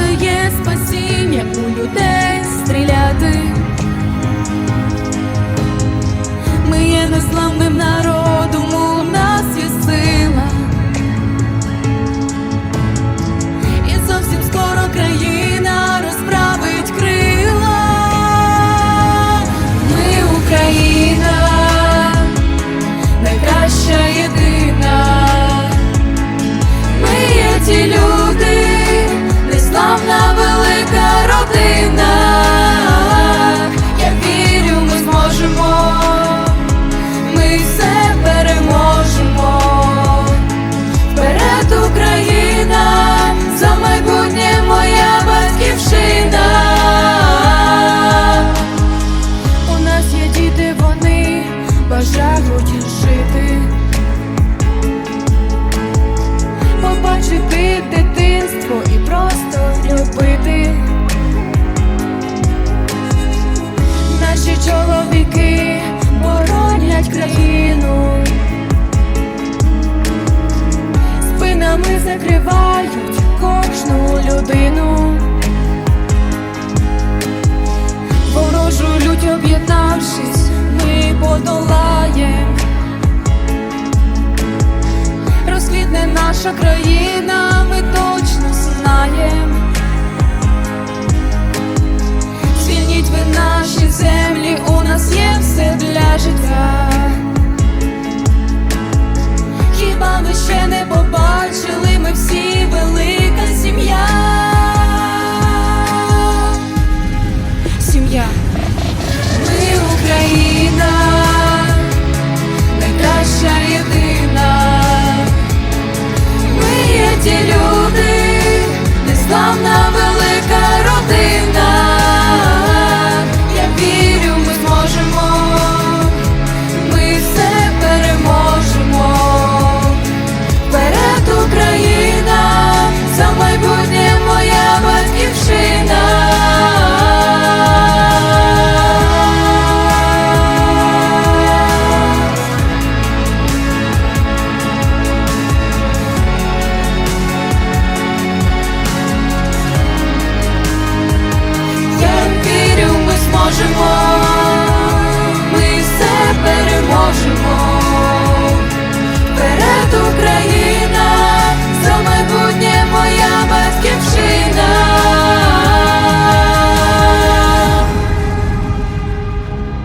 Хіба то є спасіння у людей стріляти? Бажають жити. Побачити дитинство і просто наша країна, ми точно знаєм. Звільніть ви наші землі, у нас є все для життя. Хіба ви ще не побачили, ми всі велика сім'я, сім'я.